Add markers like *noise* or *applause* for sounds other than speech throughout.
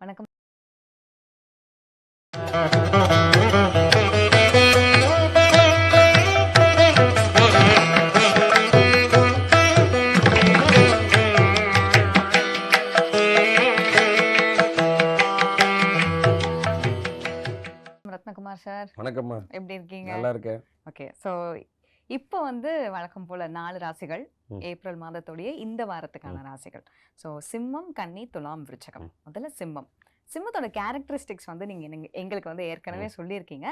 வணக்கம். ரத்னகுமார் சார் வணக்கம்மா. எப்படி இருக்கீங்க? நல்லா இருக்கேன். ஓகே ஸோ இப்போ வந்து வழக்கம் போல நாலு ராசிகள். ஏப்ரல் மாதத்துடைய இந்த வாரத்துக்கான ராசிகள் ஸோ சிம்மம் கன்னி துலாம் விருச்சகம். முதல்ல சிம்மம் சிம்மத்தோட கேரக்டரிஸ்டிக்ஸ் வந்து நீங்க நீங்க- எங்களுக்கு வந்து ஏற்கனவே சொல்லியிருக்கீங்க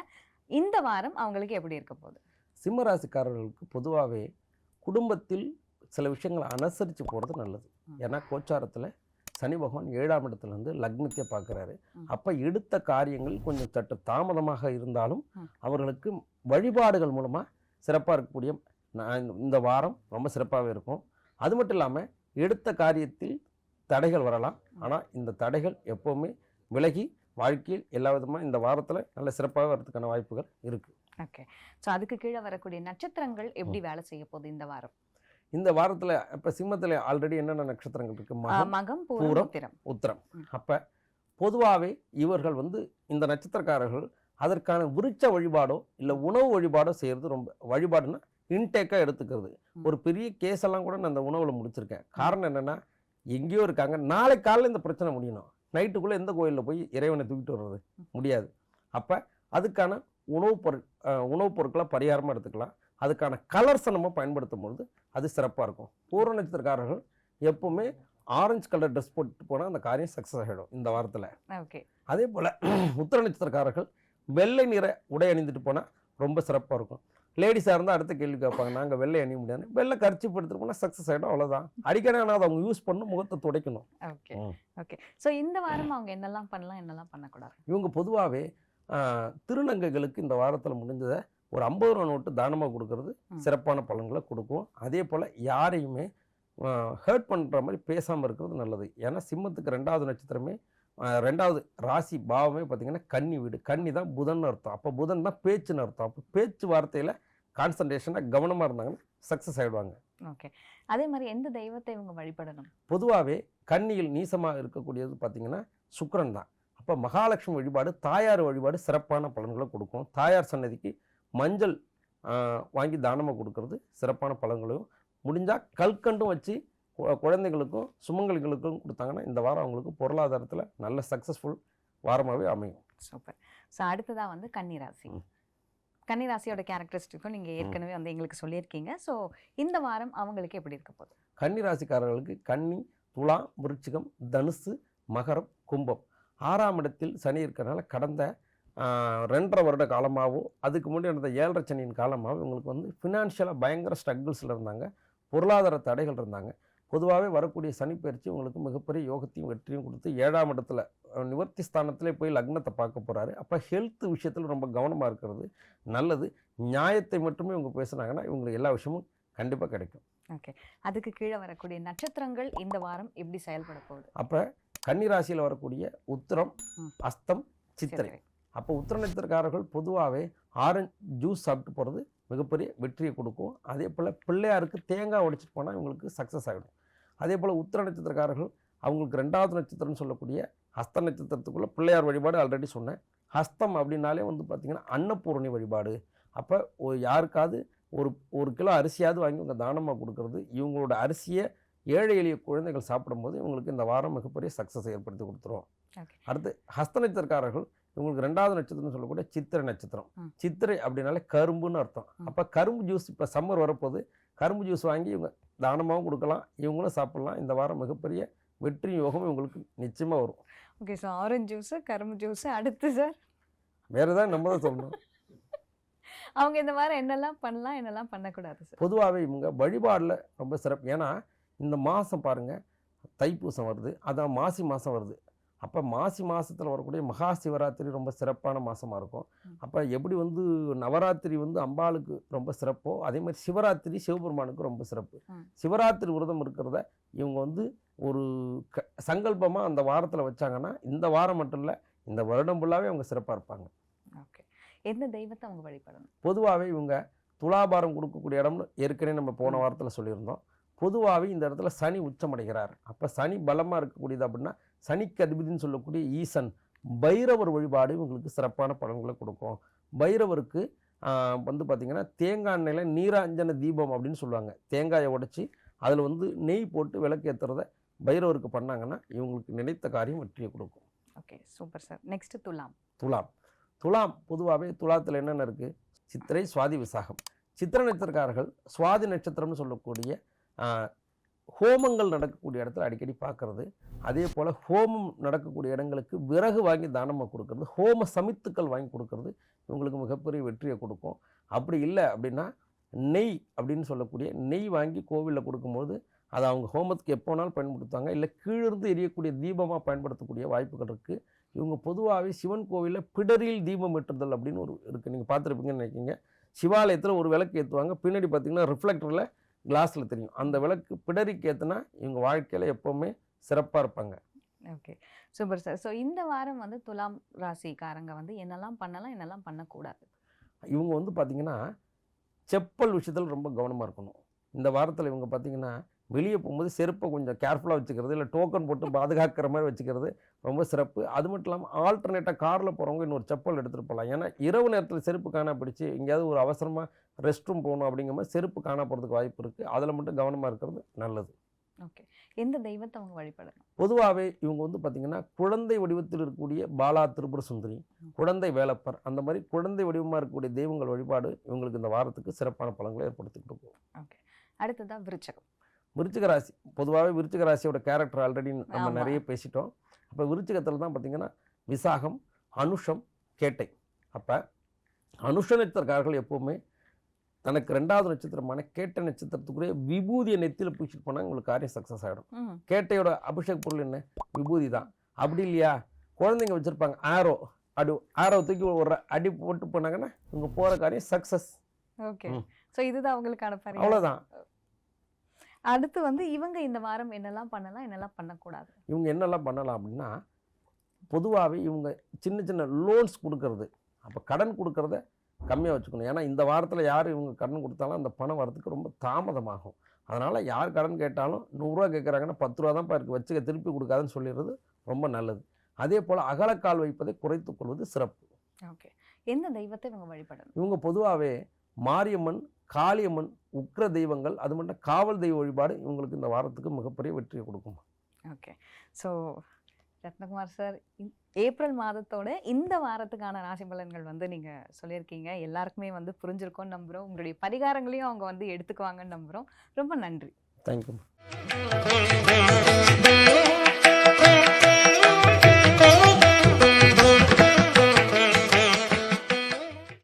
இந்த வாரம் அவங்களுக்கு எப்படி இருக்க போகுது சிம்ம ராசிக்காரர்களுக்கு பொதுவாகவே குடும்பத்தில் சில விஷயங்களை அனுசரித்து போகிறது நல்லது. ஏன்னா கோச்சாரத்தில் சனி பகவான் ஏழாம் இடத்துல இருந்து லக்னத்தை பார்க்குறாரு. அப்போ எடுத்த காரியங்கள் கொஞ்சம் சற்று தாமதமாக இருந்தாலும். அவர்களுக்கு வழிபாடுகள் மூலமாக சிறப்பாக இருக்கக்கூடிய நான் இந்த- வாரம் ரொம்ப சிறப்பாகவே இருக்கும். அது மட்டும் இல்லாமல் எடுத்த காரியத்தில் தடைகள் வரலாம். ஆனால் இந்த தடைகள் எப்போவுமே விலகி வாழ்க்கையில் எல்லா விதமாக இந்த வாரத்தில் நல்ல சிறப்பாக வரதுக்கான வாய்ப்புகள் இருக்குது ஓகே. ஸோ அதுக்கு கீழே வரக்கூடிய நட்சத்திரங்கள் எப்படி வேலை செய்ய போகுது இந்த வாரம்? இந்த வாரத்தில் இப்போ சிம்மத்தில் ஆல்ரெடி என்னென்ன நட்சத்திரங்கள் இருக்குது மகம் பூரம். உத்திரம். அப்போ பொதுவாகவே இவர்கள் வந்து இந்த நட்சத்திரக்காரர்கள் அதற்கான விருட்ச வழிபாடோ இல்லை உணவு வழிபாடோ செய்கிறது ரொம்ப வழிபாடுன்னா இன்டேக்காக எடுத்துக்கிறது. ஒரு பெரிய கேஸ் எல்லாம் கூட நான் அந்த உணவில் முடிச்சிருக்கேன். காரணம் என்னென்னா எங்கேயோ இருக்காங்க. நாளை காலையில் இந்த பிரச்சனை முடியணும். நைட்டுக்குள்ளே எந்த கோயிலில் போய் இறைவனை தூக்கிட்டு வர்றது? முடியாது. அப்போ அதுக்கான உணவுப் பொருள் உணவுப் பொருட்களை பரிகாரமாக எடுத்துக்கலாம். அதுக்கான கலர்ஸை நம்ம பயன்படுத்தும் பொழுது அது சிறப்பாக இருக்கும். பூர்வ நட்சத்திரக்காரர்கள் எப்பவுமே ஆரஞ்சு கலர் ட்ரெஸ் போட்டு போனால் அந்த காரியம் சக்ஸஸ் ஆகிடும் இந்த வாரத்தில். ஓகே. அதே போல் உத்தர நட்சத்திரக்காரர்கள் வெள்ளை நிற உடை அணிந்துட்டு போனால் ரொம்ப சிறப்பாக இருக்கும். லேடிஸாக இருந்தால் அடுத்த கேள்வி கேட்பாங்க நாங்கள் வெள்ளை அணிய முடியாது. வெள்ளை கரிச்சி எடுத்துட்டு போனால் சக்ஸஸ் ஆகிடும் அவ்வளோதான் அடிக்கடி ஆனால் அதை அவங்க யூஸ் பண்ணணும் முகத்தை துடைக்கணும். ஓகே. ஓகே ஸோ இந்த வாரம் அவங்க என்னெல்லாம் பண்ணலாம் என்னெல்லாம் பண்ணக்கூடாது? இவங்க பொதுவாகவே திருநங்கைகளுக்கு இந்த வாரத்தில் முடிஞ்சதை ஒரு ஐம்பது ரூபா நோட்டு தானமாக கொடுக்கறது. சிறப்பான பலன்களை கொடுக்கும். அதே போல் யாரையுமே ஹர்ட் பண்ணுற மாதிரி பேசாமல் இருக்கிறது நல்லது. ஏன்னா சிம்மத்துக்கு ரெண்டாவது நட்சத்திரமே ரெண்டாவது ராசி பாவமே பார்த்திங்கன்னா கன்னி வீடு. கன்னி தான் புதன் அர்த்தம். அப்போ புதன் தான் பேச்சுன்னு அர்த்தம். அப்போ பேச்சு வார்த்தையில் கான்சன்ட்ரேஷனாக கவனமாக இருந்தாங்கன்னா சக்ஸஸ் ஆகிடுவாங்க ஓகே. அதே மாதிரி எந்த தெய்வத்தை இவங்க வழிபடணும்? பொதுவாகவே கன்னியில் நீசமாக இருக்கக்கூடியது பார்த்திங்கன்னா சுக்கிரன் தான். அப்போ மகாலட்சுமி வழிபாடு தாயார் வழிபாடு சிறப்பான பலன்களை கொடுக்கும். தாயார் சன்னதிக்கு மஞ்சள் வாங்கி தானமாக கொடுக்கறது சிறப்பான பலன்களையும். முடிஞ்சால் கல்கண்டும் வச்சு குழந்தைகளுக்கும் சுமங்கலிகளுக்கும் கொடுத்தாங்கன்னா இந்த வாரம் அவங்களுக்கு பொருளாதாரத்தில் நல்ல சக்ஸஸ்ஃபுல் வாரமாகவே அமையும். சூப்பர். ஸோ அடுத்ததா வந்து கன்னிராசி. கன்னிராசியோட கேரக்டரிஸ்டிக்கும் நீங்க ஏற்கனவே வந்து எங்களுக்கு சொல்லியிருக்கீங்க. ஸோ இந்த வாரம் அவங்களுக்கு எப்படி இருக்க போகுது? கன்னி ராசிக்காரர்களுக்கு கன்னி துலா விருச்சிகம் தனுசு மகரம் கும்பம். ஆறாம் இடத்தில் சனி இருக்கிறனால கடந்த ரெண்டரை வருட காலமாகவோ அதுக்கு முன்னாடி நடந்த ஏழரை சனியின் காலமாகவோ இவங்களுக்கு வந்து ஃபினான்ஷியலாக பயங்கர ஸ்ட்ரகிள்ஸில் இருந்தாங்க. பொருளாதார தடைகள் இருந்தாங்க. பொதுவாகவே வரக்கூடிய சனி பயிற்சி உங்களுக்கு மிகப்பெரிய யோகத்தையும் வெற்றியும் கொடுத்து ஏழாம் இடத்துல நிவர்த்தி ஸ்தானத்திலே போய் லக்னத்தை பார்க்க போகிறாரு அப்போ ஹெல்த் விஷயத்தில் ரொம்ப கவனமாக இருக்கிறது நல்லது. நியாயத்தை மட்டுமே இவங்க பேசுனாங்கன்னா இவங்களுக்கு எல்லா விஷயமும் கண்டிப்பாக கிடைக்கும். ஓகே. அதுக்கு கீழே வரக்கூடிய நட்சத்திரங்கள் இந்த வாரம் எப்படி செயல்பட போகுது? அப்போ கன்னிராசியில் வரக்கூடிய உத்திரம். அஸ்தம் சித்திரை. அப்போ உத்திர நட்சத்திரக்காரர்கள் பொதுவாகவே ஆரஞ்சு ஜூஸ் சாப்பிட்டு போகிறது மிகப்பெரிய வெற்றியை கொடுக்கும். அதே போல் பிள்ளையாருக்கு தேங்காய் உடைச்சிட்டு போனால் இவங்களுக்கு சக்ஸஸ் ஆகிடும் அதே போல் உத்திர நட்சத்திரக்காரர்கள் அவங்களுக்கு ரெண்டாவது நட்சத்திரம்னு சொல்லக்கூடிய ஹஸ்த நட்சத்திரத்துக்குள்ளே பிள்ளையார் வழிபாடு ஆல்ரெடி சொன்னேன். ஹஸ்தம் அப்படின்னாலே வந்து பார்த்திங்கன்னா அன்னபூரணி வழிபாடு. அப்போ ஒரு யாருக்காவது ஒரு ஒரு கிலோ அரிசியாவது வாங்கி உங்கள் தானமாக கொடுக்கறது இவங்களோட அரிசியை ஏழை எளிய குழந்தைகள் சாப்பிடும்போது இவங்களுக்கு இந்த வாரம் மிகப்பெரிய சக்ஸஸ் ஏற்படுத்தி கொடுத்துரும். அடுத்து ஹஸ்த நட்சத்திரக்காரர்கள் இவங்களுக்கு ரெண்டாவது நட்சத்திரம்னு சொல்லக்கூடிய சித்திரை நட்சத்திரம். சித்திரை அப்படின்னாலே கரும்புன்னு அர்த்தம். அப்போ கரும்பு ஜூஸ் இப்போ சம்மர் வரப்போது கரும்பு ஜூஸ் வாங்கி இவங்க தானமாகவும் கொடுக்கலாம். இவங்களும் சாப்பிடலாம். இந்த வாரம் மிகப்பெரிய வெற்றி யோகம் இவங்களுக்கு நிச்சயமாக வரும். ஓகே ஸோ ஆரஞ்சு ஜூஸ் கரும்பு ஜூஸ் அடுத்து சார் வேறு ஏதாவது நம்ம தான் சொல்லணும். *laughs* அவங்க இந்த வாரம் என்னெல்லாம் பண்ணலாம் என்னெல்லாம் பண்ணக்கூடாது சார் பொதுவாகவே இவங்க வழிபாடில் ரொம்ப சிறப்பு. ஏன்னா இந்த மாதம் பாருங்கள் தைப்பூசம் வருது. அதான் மாசி மாதம் வருது. அப்போ மாசி மாதத்தில் வரக்கூடிய மகா சிவராத்திரி ரொம்ப சிறப்பான மாதமாக இருக்கும். அப்போ எப்படி வந்து நவராத்திரி வந்து அம்பாளுக்கு ரொம்ப சிறப்போ அதே மாதிரி சிவராத்திரி சிவபெருமானுக்கு ரொம்ப சிறப்பு. சிவராத்திரி விரதம் இருக்கிறத இவங்க வந்து ஒரு க சங்கல்பமாக அந்த வாரத்தில் வச்சாங்கன்னா இந்த வாரம் மட்டும் இல்லை இந்த வருடம் ஃபுல்லாகவே அவங்க சிறப்பாக இருப்பாங்க. ஓகே. எந்த தெய்வத்தை அவங்க வழிபடணும்? பொதுவாகவே இவங்க துலாபாரம் கொடுக்கக்கூடிய இடம்னு ஏற்கனவே நம்ம போன. வாரத்தில் சொல்லியிருந்தோம். பொதுவாகவே இந்த இடத்துல சனி உச்சமடைகிறார். அப்போ சனி பலமாக இருக்கக்கூடியது அப்படின்னா சனிக்கு அதிபதினு சொல்லக்கூடிய ஈசன் பைரவர் வழிபாடு இவங்களுக்கு சிறப்பான பலன்களை கொடுக்கும். பைரவருக்கு வந்து பார்த்திங்கன்னா தேங்காய் எண்ணெயில் நீராஞ்சன தீபம் அப்படின்னு சொல்லுவாங்க. தேங்காயை உடைச்சி அதில் வந்து நெய் போட்டு விளக்கு ஏற்றுறத பைரவருக்கு பண்ணாங்கன்னா இவங்களுக்கு நினைத்த காரியம் வெற்றியை கொடுக்கும். ஓகே சூப்பர் சார் நெக்ஸ்ட் துலாம். துலாம். துலாம் பொதுவாகவே துலாத்தில் என்னென்ன இருக்குது சித்திரை சுவாதி விசாகம். சித்திர நட்சத்திரக்காரர்கள் சுவாதி நட்சத்திரம்னு சொல்லக்கூடிய ஹோமங்கள் நடக்கக்கூடிய இடத்துல அடிக்கடி பார்க்கறது அதே போல் ஹோமம் நடக்கக்கூடிய இடங்களுக்கு விறகு வாங்கி தானமாக கொடுக்கறது ஹோம சமித்துக்கள் வாங்கி கொடுக்கறது இவங்களுக்கு மிகப்பெரிய வெற்றியை கொடுக்கும். அப்படி இல்லை அப்படின்னா நெய் அப்படின்னு சொல்லக்கூடிய நெய் வாங்கி கோவிலில் கொடுக்கும்போது அதை அவங்க ஹோமத்துக்கு எப்போ வேணாலும் பயன்படுத்துவாங்க. இல்லை கீழிருந்து எரியக்கூடிய தீபமாக பயன்படுத்தக்கூடிய வாய்ப்புகள் இருக்குது இவங்க பொதுவாகவே சிவன் கோவிலில் பிடரியில் தீபம் ஏற்றுதல் அப்படின்னு ஒரு இருக்குது நீங்கள் பார்த்துருப்பீங்கன்னு நினைக்கிங்க சிவாலயத்தில் ஒரு விளக்கு ஏற்றுவாங்க பின்னாடி பார்த்தீங்கன்னா ரிஃப்ளெக்டரில் கிளாஸில் தெரியும். அந்த விளக்கு பிடரிக்கு ஏற்றுனா இவங்க வாழ்க்கையில் எப்போவுமே சிறப்பாக இருப்பாங்க. ஓகே. Super sir. ஸோ இந்த வாரம் வந்து துலாம் ராசிக்காரங்க வந்து என்னெல்லாம் பண்ணலாம் என்னெல்லாம் பண்ணக்கூடாது? இவங்க வந்து பார்த்திங்கன்னா செப்பல் விஷயத்தில் ரொம்ப கவனமாக இருக்கணும். இந்த வாரத்தில் இவங்க பார்த்திங்கன்னா வெளியே போகும்போது செருப்பை கொஞ்சம் கேர்ஃபுல்லாக வச்சுக்கிறது இல்லை டோக்கன் போட்டு பாதுகாக்கிற மாதிரி வச்சுக்கிறது ரொம்ப சிறப்பு. அது மட்டும் இல்லாமல் ஆல்டர்னேட்டாக காரில் போகிறவங்க இன்னொரு செப்பல் எடுத்துகிட்டு போகலாம் ஏன்னா இரவு நேரத்தில் செருப்பு காணா பிடிச்சி எங்கேயாவது ஒரு அவசரமாக ரெஸ்ட் ரூம் போகணும் அப்படிங்கிற மாதிரி செருப்பு காணா போகிறதுக்கு வாய்ப்பு இருக்குது அதில் மட்டும் கவனமாக இருக்கிறது நல்லது. ஓகே. எந்த தெய்வத்தை அவங்க வழிபடணும்? பொதுவாகவே இவங்க வந்து பார்த்திங்கன்னா குழந்தை வடிவத்தில் இருக்கக்கூடிய பாலா திரிபுர சுந்தரி குழந்தை வேலப்பர் அந்த மாதிரி குழந்தை வடிவமாக இருக்கக்கூடிய தெய்வங்கள் வழிபாடு இவங்களுக்கு இந்த வாரத்துக்கு சிறப்பான பலன்களை ஏற்படுத்தி கொடுக்கும் ஓகே. அடுத்ததா விருச்சகம். விருச்சிக ராசி பொதுவாகவே விருச்சிக ராசியோட கேரக்டர் ஆல்ரெடி நம்ம. நிறைய பேசிட்டோம். அப்போ விருச்சிகத்தில் தான் பார்த்தீங்கன்னா விசாகம் அனுஷம் கேட்டை. அப்போ அனுஷ நட்சத்திரக்காரர்கள் எப்போவுமே தனக்கு ரெண்டாவது நட்சத்திரமான கேட்ட நட்சத்திரத்துக்குரிய விபூதியை நெத்தியில் பூச்சிட்டு போனால் உங்களுக்கு காரியம் சக்ஸஸ் ஆகிடும் கேட்டையோட அபிஷேக் பொருள் என்ன? விபூதி தான். அப்படி இல்லையா? குழந்தைங்க வச்சுருப்பாங்க ஆரோ அடி ஆரோ தூக்கி ஒரு அடி போட்டு போனாங்கன்னா இவங்க போகிற காரியம் சக்ஸஸ் ஓகே. ஸோ இதுதான் அவங்களுக்கான பரிகாரம் அவ்வளோதான் அடுத்து வந்து இவங்க இந்த வாரம் என்னெல்லாம் பண்ணலாம் என்னெல்லாம் பண்ணக்கூடாது? இவங்க என்னெல்லாம் பண்ணலாம் அப்படின்னா பொதுவாகவே இவங்க சின்ன சின்ன லோன்ஸ் கொடுக்கறது. அப்போ கடன் கொடுக்கறத கம்மியாக வச்சுக்கணும். ஏன்னா இந்த வாரத்தில் யார் இவங்க கடன் கொடுத்தாலும் அந்த பணம் வரதுக்கு ரொம்ப தாமதமாகும். அதனால் யார் கடன் கேட்டாலும் நூறுரூவா கேட்குறாங்கன்னா பத்து ரூபா தான் இருக்கு. வச்சுக்க திருப்பி கொடுக்காதுன்னு சொல்லிடுறது ரொம்ப நல்லது. அதே போல் அகலக்கால் வைப்பதை குறைத்துக் கொள்வது சிறப்பு. ஓகே. எந்த தெய்வத்தை இவங்க வழிபடணும்? இவங்க பொதுவாகவே மாரியம்மன் காளியம்மன் உக்ர தெய்வங்கள் அது மட்டும் காவல் தெய்வ வழிபாடு இவங்களுக்கு இந்த வாரத்துக்கு மிகப்பெரிய வெற்றியை கொடுக்கும். Okay. So Rathnakumar sir April மாதத்தோட இந்த வாரத்துக்கான ராசி பலன்கள் வந்து நீங்கள் சொல்லியிருக்கீங்க. எல்லாருக்குமே வந்து புரிஞ்சிருக்கும்னு நம்புகிறோம் உங்களுடைய பரிகாரங்களையும் அவங்க வந்து எடுத்துக்குவாங்கன்னு நம்புகிறோம் ரொம்ப நன்றி. தேங்க்யூ